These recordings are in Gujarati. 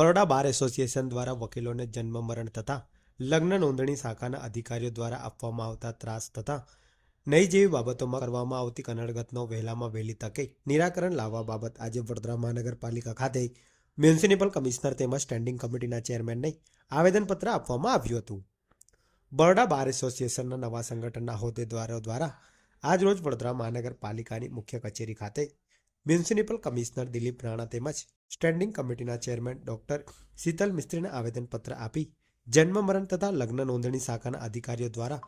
બરોડા બાર એસોસિએશન દ્વારા વકીલોને જન્મ, મરણ તથા લગ્ન નોંધણી શાખાના અધિકારીઓ દ્વારા આપવામાં આવતા ત્રાસ તથા નહીં જેવી બાબતોમાં કરવામાં આવતી કનડગતનો વહેલામાં વહેલી તકે નિરાકરણ લાવવા બાબત આજે વડોદરા મહાનગરપાલિકા ખાતે મ્યુનિસિપલ કમિશનર તેમજ સ્ટેન્ડિંગ કમિટીના ચેરમેનને આવેદનપત્ર આપવામાં આવ્યું હતું. બરોડા બાર એસોસિએશનના નવા સંગઠનના હોદ્દેદારો દ્વારા આજરોજ વડોદરા મહાનગરપાલિકાની મુખ્ય કચેરી ખાતે મ્યુનિસિપલ કમિશનર દિલીપ રાણા તેમજ સ્ટેન્ડિંગ કમિટીના ચેરમેન ડોક્ટર શીતલ મિસ્ત્રીને આવેદનપત્ર આપી જન્મ, મરણ તથા લગ્ન નોંધણી શાખાના અધિકારીઓ દ્વારા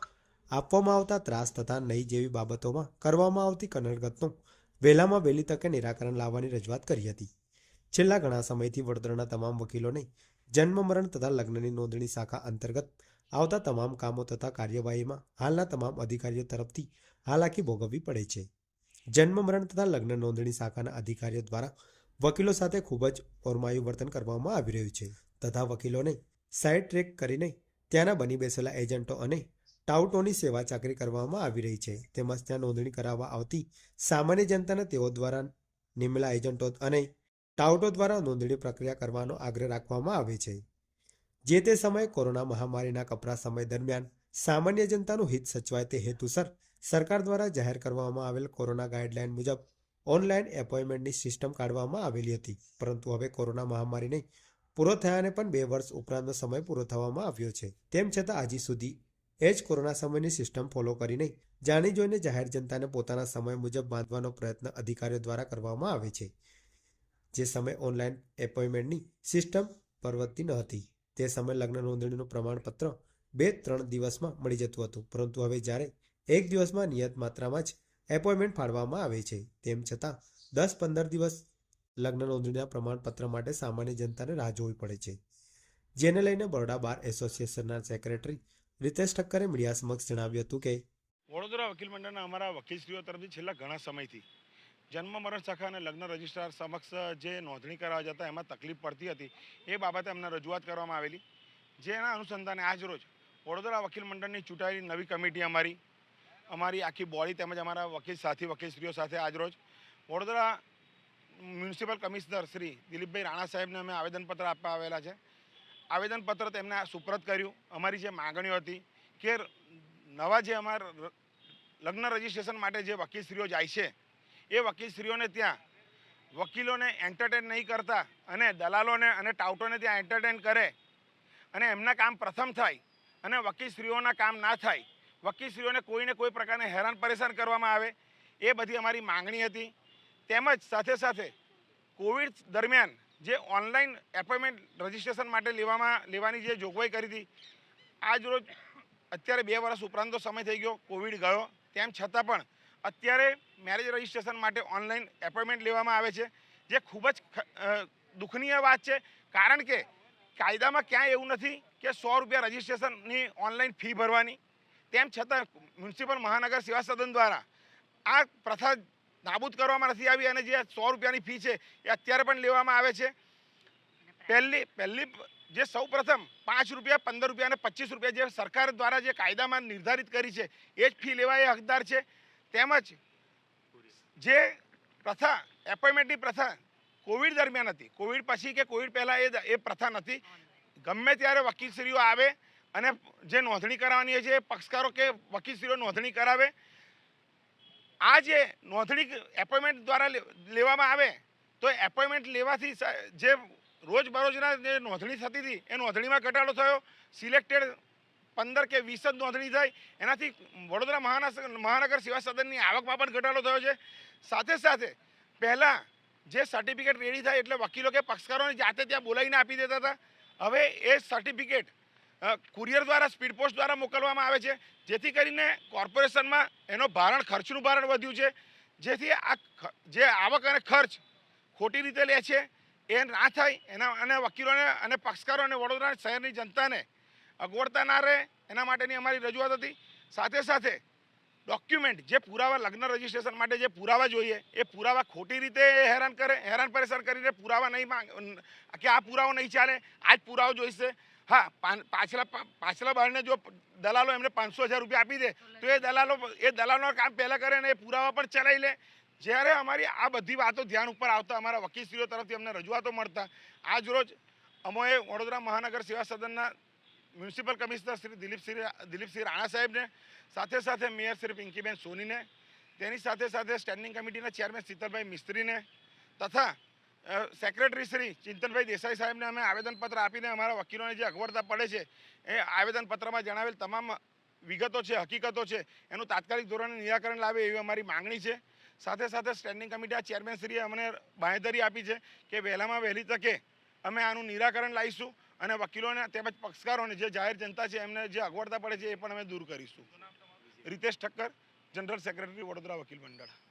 આપવામાં આવતા ત્રાસ તથા નહીં જેવી બાબતોમાં કરવામાં આવતી કનડગતનું વહેલામાં વહેલી તકે નિરાકરણ લાવવાની રજૂઆત કરી હતી. છેલ્લા ઘણા સમયથી વડોદરાના તમામ વકીલોને જન્મ, મરણ તથા લગ્નની નોંધણી શાખા અંતર્ગત આવતા તમામ કામો તથા કાર્યવાહીમાં હાલના તમામ અધિકારીઓ તરફથી હાલાકી ભોગવવી પડે છે. જન્મ મરણ તથા લગ્ન નોંધણી શાખાના અધિકારીઓ દ્વારા વકીલો સાથે ખૂબ જ ઓરમાયું વર્તન કરવામાં આવી રહ્યું છે. તથા વકીલોને સાઇડ ટ્રેક કરીને ત્યાંના બની બેસેલા એજન્ટો અને ટાઉટોની સેવા ચાકરી કરવામાં આવી રહી છે. તેમજ ત્યાં નોંધણી કરાવવા આવતી સામાન્ય જનતાને તેઓ દ્વારા નિમેલા એજન્ટો અને ટાઉટો દ્વારા નોંધણી પ્રક્રિયા કરવાનો આગ્રહ રાખવામાં આવે છે. જે તે સમયે કોરોના મહામારીના કપરા સમય દરમિયાન સામાન્ય જનતાનું હિત સચવાય તે હેતુસર સરકાર દ્વારા જાહેર કરવામાં આવેલ કોરોના ગાઈડલાઈન મુજબ ઓનલાઈન એપોઇન્ટમેન્ટની સિસ્ટમ કાઢવામાં આવેલી હતી. પરંતુ હવે કોરોના મહામારીને પૂરો થયાને પણ બે વર્ષ ઉપરાંતનો સમય પૂરો થવામાં આવ્યો છે. તેમ છતાં હજી સુધી એ જ કોરોના સમયની સિસ્ટમ ફોલો કરીને જાણી જોઈને જાહેર જનતાને પોતાના સમય મુજબ બાંધવાનો પ્રયત્ન અધિકારીઓ દ્વારા કરવામાં આવે છે. જે સમય ઓનલાઈન એપોઇન્ટમેન્ટની સિસ્ટમ પરવર્તી ન હતી, તે સમય લગ્ન નોંધણીનું પ્રમાણપત્ર બે ત્રણ દિવસમાં મળી જતું હતું. પરંતુ હવે જ્યારે એક દિવસમાં નિયત માત્રામાં જ એપોઇન્ટમેન્ટ ફાળવામાં આવે છે. તેમ છતાં, દસ પંદર દિવસ લગ્ન નોંધણીના પ્રમાણપત્ર માટે સામાન્ય જનતાને રાહ જોવી પડે છે. જેને લઈને બરોડા બાર એસોસિએશનના સેક્રેટરી રિતેશ ઠક્કરે મીડિયા સમક્ષ જણાવ્યું હતું કે, વડોદરા વકીલ મંડળના અમારા વકીલશ્રીઓ તરફથી છેલ્લા ઘણા સમયથી જન્મ, મરણ શાખા અને લગ્ન રજિસ્ટ્રાર સમક્ષ જે નોંધણી કરાવવા જતા એમાં તકલીફ પડતી હતી, એ બાબતે અમને રજૂઆત કરવામાં આવેલી. જેના અનુસંધાને આજ રોજ વડોદરા વકીલ મંડળની ચૂંટાયેલી નવી કમિટી અમારી અમારી આખી બોડી તેમજ અમારા વકીલ સાથી વકીલશ્રીઓ સાથે આજરોજ વડોદરા મ્યુનિસિપલ કમિશનર શ્રી દિલીપભાઈ રાણા સાહેબને અમે આવેદનપત્ર આપવા આવેલા છે. આવેદનપત્ર તેમને સુપ્રત કર્યું. અમારી જે માગણીઓ હતી કે નવા જે અમારા લગ્ન રજિસ્ટ્રેશન માટે જે વકીલશ્રીઓ જાય છે, એ વકીલશ્રીઓને ત્યાં વકીલોને એન્ટરટેન નહીં કરતા અને દલાલોને અને ટાઉટોને ત્યાં એન્ટરટેન કરે અને એમના કામ પ્રથમ થાય અને વકીલશ્રીઓના કામ ના થાય વકીલશ્રીઓને કોઈને કોઈ પ્રકારને હેરાન પરેશાન કરવામાં આવે, એ બધી અમારી માંગણી હતી. તેમજ સાથે સાથે કોવિડ દરમિયાન જે ઓનલાઈન એપોઇન્ટમેન્ટ રજિસ્ટ્રેશન માટે લેવામાં, લેવાની જે જોગવાઈ કરી હતી, આજ રોજ અત્યારે બે વર્ષ ઉપરાંતનો સમય થઈ ગયો, કોવિડ ગયો. તેમ છતાં પણ અત્યારે મેરેજ રજિસ્ટ્રેશન માટે ઓનલાઈન એપોઇન્ટમેન્ટ લેવામાં આવે છે, જે ખૂબ જ દુઃખનીય વાત છે. કારણ કે કાયદામાં ક્યાંય એવું નથી કે સો રૂપિયા રજિસ્ટ્રેશનની ઓનલાઈન ફી ભરવાની તેમ છતાં મ્યુનિસિપલ મહાનગર સેવા સદન દ્વારા આ પ્રથા નાબૂદ કરવામાં નથી આવી અને જે સો રૂપિયાની ફી છે એ અત્યારે પણ લેવામાં આવે છે. પહેલી પહેલી જે સૌ પ્રથમ પાંચ રૂપિયા, પંદર રૂપિયા અને પચીસ રૂપિયા જે સરકાર દ્વારા જે કાયદામાં નિર્ધારિત કરી છે, એ જ ફી લેવા એ હકદાર છે. તેમજ જે પ્રથા, એપોઇન્ટમેન્ટની પ્રથા કોવિડ દરમિયાન હતી. કોવિડ પછી કે કોવિડ પહેલાં એ એ પ્રથા નથી. ગમે ત્યારે વકીલશ્રીઓ આવે અને જે નોંધણી કરાવવાની છે પક્ષકારો કે વકીલશ્રીઓ નોંધણી કરાવે. આ જે નોંધણી એપોઇન્ટમેન્ટ દ્વારા લેવામાં આવે, તો એપોઇન્ટમેન્ટ લેવાથી જે રોજબરોજના જે નોંધણી થતી હતી, એ નોંધણીમાં ઘટાડો થયો. સિલેક્ટેડ પંદર કે વીસ જ નોંધણી થઈ. એનાથી વડોદરા મહાનગર મહાનગર સેવા સદનની આવકમાં પણ ઘટાડો થયો છે. સાથે સાથે પહેલાં જે સર્ટિફિકેટ રેડી થાય એટલે વકીલો કે પક્ષકારોને જાતે ત્યાં બોલાવીને આપી દેતા હતા. હવે એ સર્ટિફિકેટ કુરિયર દ્વારા સ્પીડ પોસ્ટ દ્વારા મોકલવામાં આવે છે. જેથી કરીને કોર્પોરેશનમાં એનો ભારણ, ખર્ચનું ભારણ વધ્યું છે. જેથી આ જે આવક અને ખર્ચ ખોટી રીતે લે છે. એ ના થાય, એના, અને વકીલોને અને પક્ષકારો અને વડોદરા શહેરની જનતાને અગવડતા ના રહે. એના માટેની અમારી રજૂઆત હતી. સાથે સાથે ડોક્યુમેન્ટ જે પુરાવા લગ્ન રજિસ્ટ્રેશન માટે જે પુરાવા જોઈએ, એ પુરાવા ખોટી રીતે હેરાન કરે, હેરાન પરેશાન કરીને પુરાવા નહીં માંગ કે આ પુરાવો નહીં ચાલે આ જ પુરાવો જોઈશે. હા પાછલા પાછલા બહારને જો દલાલો એમને પાંચસો હજાર રૂપિયા આપી દે, તો એ દલાલો, એ દલાલનું કામ પહેલાં કરે ને એ પુરાવા પણ ચલાવી લે. જ્યારે અમારી આ બધી વાતો ધ્યાન ઉપર આવતા, અમારા વકીલશ્રીઓ તરફથી અમને રજૂઆતો મળતા, આજ રોજ અમોએ વડોદરા મહાનગર સેવા સદનના મ્યુનિસિપલ કમિશનર શ્રી દિલીપસિંહ દિલીપસિંહ રાણા સાહેબને, સાથે સાથે મેયર શ્રી પિંકીબેન સોનીને, તેની સાથે સાથે સ્ટેન્ડિંગ કમિટીના ચેરમેન શીતલભાઈ મિસ્ત્રીને, તથા સેક્રેટરી શ્રી ચિંતનભાઈ દેસાઈ સાહેબને અમે આવેદનપત્ર આપીને અમારા વકીલોને જે અગવડતા પડે છે, એ આવેદનપત્રમાં જણાવેલ તમામ વિગતો છે, હકીકતો છે, એનું તાત્કાલિક ધોરણે નિરાકરણ લાવે એવી અમારી માંગણી છે. સાથે સાથે સ્ટેન્ડિંગ કમિટીના ચેરમેનશ્રીએ અમને બાંહેધરી આપી છે કે વહેલામાં વહેલી તકે અમે આનું નિરાકરણ લાવીશું. અને વકીલોને તેમજ પક્ષકારોને જે જાહેર જનતા છે એમને જે અગવડતા પડે છે એ પણ અમે દૂર કરીશું. રિતેશ ઠક્કર જનરલ સેક્રેટરી વડોદરા વકીલ મંડળ.